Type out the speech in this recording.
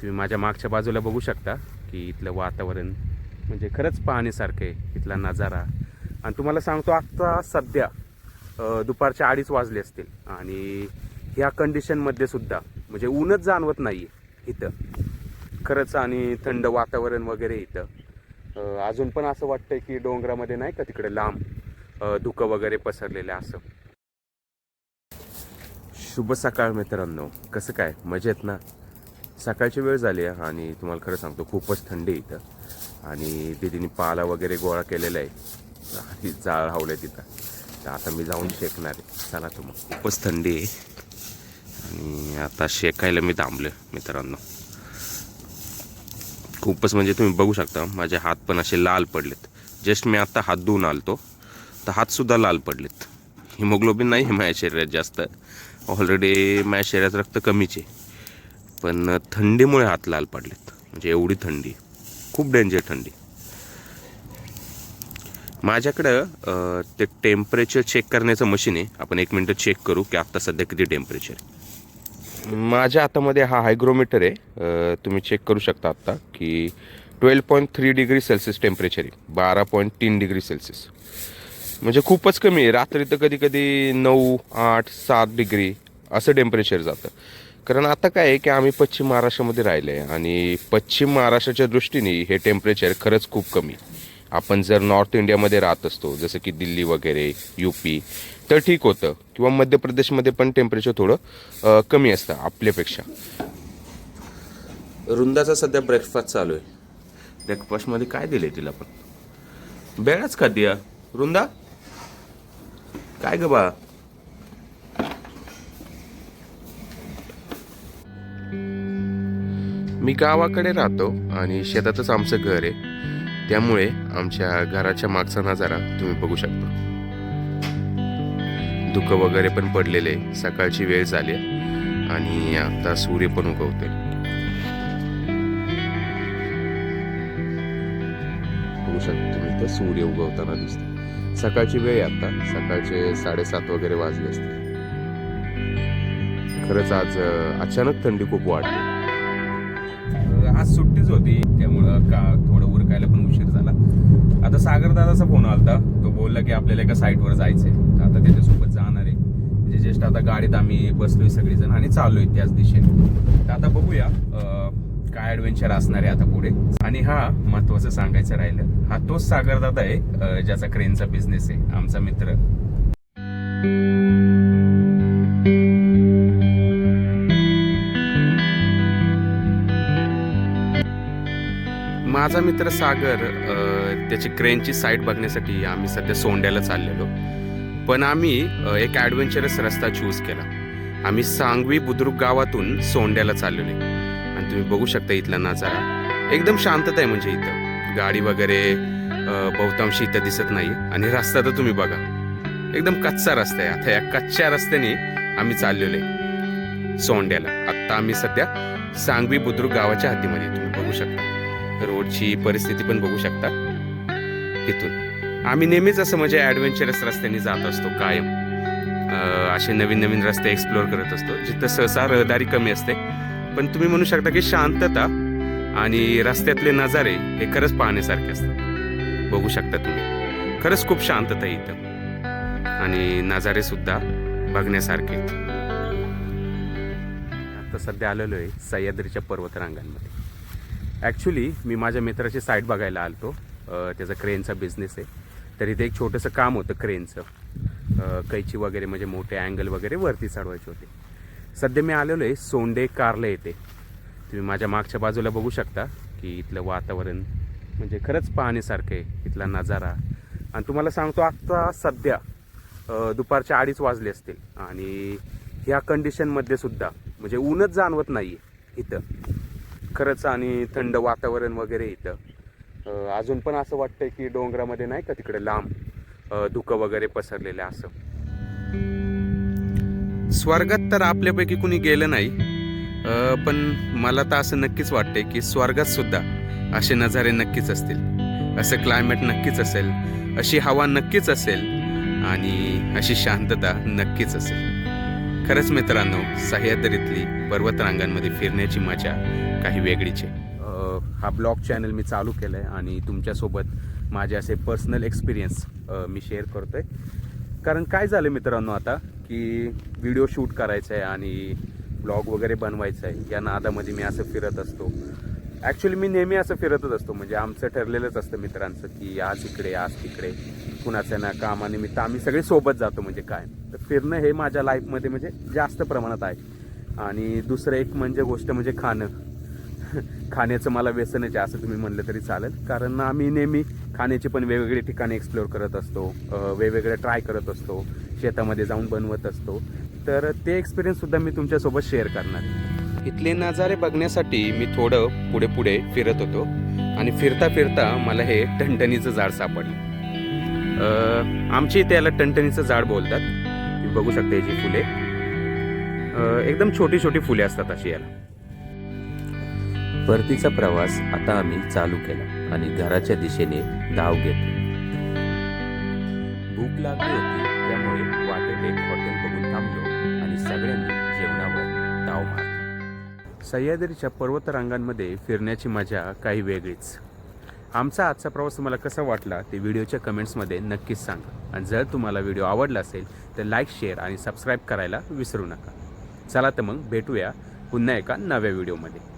तुम्ही माझ्या मागच्या बाजूला बघू शकता की इथलं वातावरण म्हणजे खरंच पाहण्यासारखं आहे इथला नजारा. आणि तुम्हाला सांगतो आत्ता सध्या दुपारच्या दुपारचे अडीच वाजले असतील. आणि ह्या कंडिशनमध्ये सुद्धा म्हणजे ऊनच जाणवत नाही आहे इथं. खरंच आणि थंड वातावरण वगैरे इथं. अजून पण असं वाटतंय की डोंगरामध्ये नाही का तिकडे लांब धुकं वगैरे पसरलेलं असं. शुभ सकाळ मित्रांनो. कसं काय? मजेत ना? सकाळची वेळ झाली आहे आणि तुम्हाला खरं सांगतो खूपच थंडी आहे इथं. आणि दिदीने पाला वगैरे गोळा केलेला आहे. आणि जाळ हावलं तिथं. तर आता मी जाऊन शेकणार आहे. चला तर मग खूपच थंडी आहे. आणि आता शेकायला मी थांबलो मित्रांनो. खूपच म्हणजे तुम्ही बघू शकता माझे हात पण असे लाल पडलेत. जस्ट मी आता हात धुवून आलतो तर हातसुद्धा लाल पडलेत. हिमोग्लोबिन नाही आहे माझ्या शरीरात जास्त. ऑलरेडी माझ्या शरीरात रक्त कमीच आहे. पण थंडीमुळे हात लाल पडलेत. म्हणजे एवढी थंडी. खूप डेंजर थंडी. माझ्याकडं ते टेम्परेचर चेक करण्याचं मशीन आहे. आपण एक मिनटं चेक करू की आत्ता सध्या किती टेम्परेचर आहे. माझ्या हातामध्ये हा हायग्रोमीटर आहे. तुम्ही चेक करू शकता आत्ता की twelve point three degree Celsius temperature आहे. बारा पॉईंट तीन डिग्री सेल्सिअस म्हणजे खूपच कमी आहे. रात्री तर कधी कधी नऊ आठ सात डिग्री असं टेम्परेचर जातं. कारण आता काय आहे की आम्ही पश्चिम महाराष्ट्रामध्ये राहिलो आहे आणि पश्चिम महाराष्ट्राच्या दृष्टीने हे टेम्परेचर खरंच खूप कमी आपण जर नॉर्थ इंडियामध्ये राहत असतो जसं की दिल्ली वगैरे यू पी तर ठीक होतं. किंवा मध्य प्रदेशमध्ये पण टेम्परेचर थोडं कमी असतं आपल्यापेक्षा. रुंदाचा सध्या ब्रेकफास्ट चालू आहे. ब्रेकफास्टमध्ये काय दिले तिला पण? बेळाच का दिया? रुंदा? काय ग बा? मी गावाकडे राहतो आणि शेतातच आमचं घर आहे. त्यामुळे आमच्या घराच्या मागचा नजारा तुम्ही बघू शकता. धुकं वगैरे पण पडलेले आहे. सकाळची वेळ झाली आणि आता सूर्य पण उगवते बघू शकता तुम्ही तर सूर्य उगवताना दिसतो सकाळची वेळ आता. सकाळचे साडेसात वगैरे वाजले असते खरंच आज अचानक थंडी खूप वाढली. आज सुट्टीच होती त्यामुळं का थोडं उरकायला पण उशीर झाला. आता सागर दादाचा फोन आलता तो बोलला की आपल्याला एका साईटवर जायचंय. तर आता त्याच्यासोबत जाणार आहे. म्हणजे जस्ट आता गाडीत आम्ही बसलोय सगळेजण आणि चाललोय त्याच दिशेने. तर आता बघूया काय ऍडव्हेंचर असणार आहे आता पुढे. आणि हा महत्वाचं सांगायचं राहिलं हा तोच सागर दादा आहे ज्याचा क्रेनचा बिझनेस आहे आमचा मित्र. माझा मित्र सागर त्याची क्रेनची साईट बघण्यासाठी आम्ही सध्या सोंड्याला चाललेलो. पण आम्ही एक ॲडव्हेंचरस रस्ता चूज केला. आम्ही सांगवी बुद्रुक गावातून सोंड्याला चाललेलो. आणि तुम्ही बघू शकता इथला नजारा. एकदम शांतता आहे म्हणजे इथं. गाडी वगैरे बहुतांशी इथं दिसत नाही. आणि रस्ता तर तुम्ही बघा. एकदम कच्चा रस्ता आहे. आता या कच्च्या रस्त्याने आम्ही चाललेलो आहे. सोंड्याला. आत्ता आम्ही सध्या सांगवी बुद्रुक गावाच्या हातीमध्ये तुम्ही बघू शकता. रोडची परिस्थिती पण बघू शकता. इथून. आम्ही नेहमीच असं म्हणजे ॲडव्हेंचरस रस्त्याने जात असतो कायम. असे नवीन नवीन रस्ते एक्सप्लोअर करत असतो जिथं सहसा रहदारी कमी असते. पण तुम्ही म्हणू शकता की शांतता आणि रस्त्यातले नजारे हे खरंच पाहण्यासारखे असतात. बघू शकता तुम्ही. खरंच खूप शांतता इथं. आणि नजारे सुद्धा बघण्यासारखे आहेत. आता सध्या आलेलो आहे सह्याद्रीच्या पर्वतरांगांमध्ये. ॲक्च्युली मी माझ्या मित्राची साईट बघायला आलतो. त्याचा क्रेनचा बिझनेस आहे. तर इथे एक छोटंसं काम होतं क्रेनचं कैची वगैरे म्हणजे मोठे अँगल वगैरे वरती चढवायचे होते. सध्या मी आलेलो आहे सोंडे कारले येते तुम्ही माझ्या मागच्या बाजूला बघू शकता की इथलं वातावरण म्हणजे खरंच पाहण्यासारखं आहे. इथला नजारा. आणि तुम्हाला सांगतो आत्ता सध्या दुपारच्या दुपारचे अडीच वाजले असतील. आणि ह्या कंडिशनमध्ये सुद्धा म्हणजे ऊनच जाणवत नाही आहे इथं. खरंच आणि थंड वातावरण वगैरे इथं. अजून पण असं वाटतंय की डोंगरामध्ये नाही का तिकडे लांब धुकं वगैरे पसरलेलं असं. स्वर्गात तर आपल्यापैकी कुणी गेलं नाही पण मला तर असं नक्कीच वाटतंय की स्वर्गात सुद्धा असे नजारे नक्कीच असतील. असं क्लायमेट नक्कीच असेल अशी हवा नक्कीच असेल आणि अशी शांतता नक्कीच असेल. खरंच मित्रांनो सह्याद्रीतली पर्वतरांगांमध्ये फिरण्याची मजा काही वेगळीच आहे. हा ब्लॉग चॅनल मी चालू केलं आहे आणि तुमच्यासोबत माझे असे पर्सनल एक्सपिरियन्स मी शेअर करतो आहे कारण काय झालं मित्रांनो आता की व्हिडिओ शूट करायचा आहे आणि ब्लॉग वगैरे बनवायचा आहे या नादामध्ये मी असं फिरत असतो. ॲक्च्युली मी नेहमी असं फिरतच असतो. म्हणजे आमचं ठरलेलंच असतं मित्रांचं की आज इकडे आज तिकडे. कुणाचं ना कामानिमित्त आम्ही सगळे सोबत जातो म्हणजे काय. तर फिरणं हे माझ्या लाईफमध्ये म्हणजे जास्त प्रमाणात आहे. आणि दुसरं एक म्हणजे गोष्ट म्हणजे खाणं. खाण्याचं मला व्यसनच आहे असं तुम्ही म्हणलं तरी चालेल. कारण आम्ही नेहमी खाण्याची पण वेगवेगळी ठिकाणी एक्सप्लोअर करत असतो. वेगवेगळे ट्राय करत असतो. शेतामध्ये जाऊन बनवत असतो. तर ते एक्सपिरियन्ससुद्धा मी तुमच्यासोबत शेअर करणार आहे. इथले नजारे बघण्यासाठी मी थोडं पुढे पुढे फिरत होतो. आणि फिरता फिरता मला हे टणटणीचं झाड सापडलं. आमची आमच्या इथे याला टणटणीचं झाड बोलतात. तुम्ही बघू शकता याची फुले. एकदम छोटी छोटी फुले असतात अशी याला. परतीचा प्रवास आता आम्ही चालू केला आणि घराच्या दिशेने धाव घेतली. भूक लागली होती त्यामुळे वाटेत एक हॉटेल बघून थांबलो आणि सगळ्यांनी जेवणावर धाव मारली. सह्याद्रीच्या पर्वतरांगांमध्ये फिरण्याची मजा काही वेगळीच. आमचा आजचा प्रवास तुम्हाला कसा वाटला ते व्हिडिओच्या कमेंट्समध्ये नक्कीच सांगा. आणि जर तुम्हाला व्हिडिओ आवडला असेल तर लाईक शेअर आणि सबस्क्राईब करायला विसरू नका. चला तर मग भेटूया पुन्हा एका नव्या व्हिडिओमध्ये.